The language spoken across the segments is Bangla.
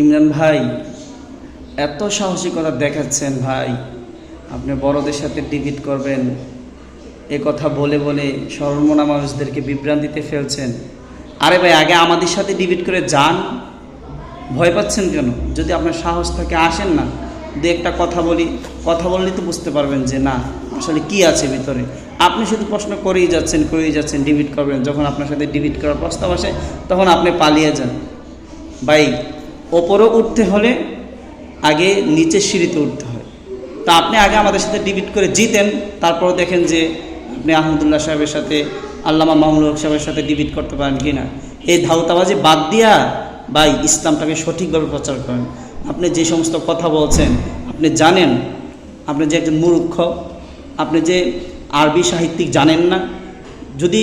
ইমরান ভাই, এত সাহসিকতা দেখাচ্ছেন ভাই। আপনি বড়দের সাথে ডিবিট করবেন। এ কথা বলে বলে সরলমনা মানুষদেরকে বিভ্রান্তিতে ফেলছেন। আরে ভাই, আগে আমাদের সাথে ডিবিট করে যান। ভয় পাচ্ছেন কেন? যদি আপনার সাহস থাকে, আসেন না। দু একটা কথা বলি, কথা বললে তো বুঝতে পারবেন যে না, আসলে কি আছে ভিতরে। আপনি শুধু প্রশ্ন করেই যাচ্ছেন করেই যাচ্ছেন, ডিবিট করবেন। যখন আপনার সাথে ডিবিট করার প্রস্তাব আসে, তখন আপনি পালিয়ে যান। ভাই ওপরে উঠতে হলে আগে নিচের সিঁড়িতে উঠতে হয়। তা আপনি আগে আমাদের সাথে ডিবিট করে জিতেন, তারপর দেখেন যে আপনি আহমদুল্লাহ সাহেবের সাথে, আল্লামা মাহমুল হক সাহেবের সাথে ডিবিট করতে পারেন কি না এই ধাউতাবাজি বাদ দিয়া ভাই ইসলামটাকে সঠিকভাবে প্রচার করেন। আপনি যে সমস্ত কথা বলছেন, আপনি জানেন, আপনি যে একজন মূর্খ, আপনি যে আরবি সাহিত্যিক জানেন না। যদি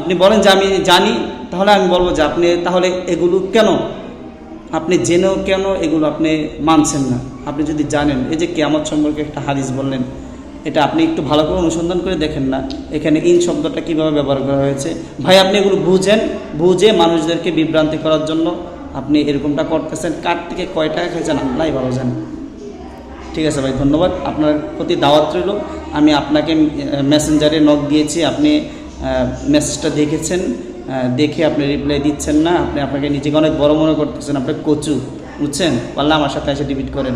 আপনি বলেন যে আমি জানি, তাহলে আমি বলব যে আপনি তাহলে এগুলো কেন আপনি জেনেও কেন এগুলো আপনি মানছেন না? আপনি যদি জানেন, এই যে কেয়ামত সম্পর্কে একটা হাদিস বললেন, এটা আপনি একটু ভালো করে অনুসন্ধান করে দেখেন না, এখানে ইন শব্দটা কীভাবে ব্যবহার করা হয়েছে। ভাই, আপনি এগুলো বুঝেন, বুঝে মানুষদেরকে বিভ্রান্তি করার জন্য আপনি এরকমটা করতেছেন। কার থেকে কয় টাকা খেয়েছেন আল্লাহ ভালো জানেন ঠিক আছে ভাই, ধন্যবাদ। আপনার প্রতি দাওয়াত রইল। আমি আপনাকে মেসেঞ্জারে নক দিয়েছি, আপনি মেসেজটা দেখেছেন। দেখে আপনি রিপ্লাই দিচ্ছেন না, আপনি আপনাকে নিজেকে অনেক বড় মনে করতেছেন, আপনি কচু, বুঝছেন? পারলাম আমার সাথে এসে ডিবিট করেন।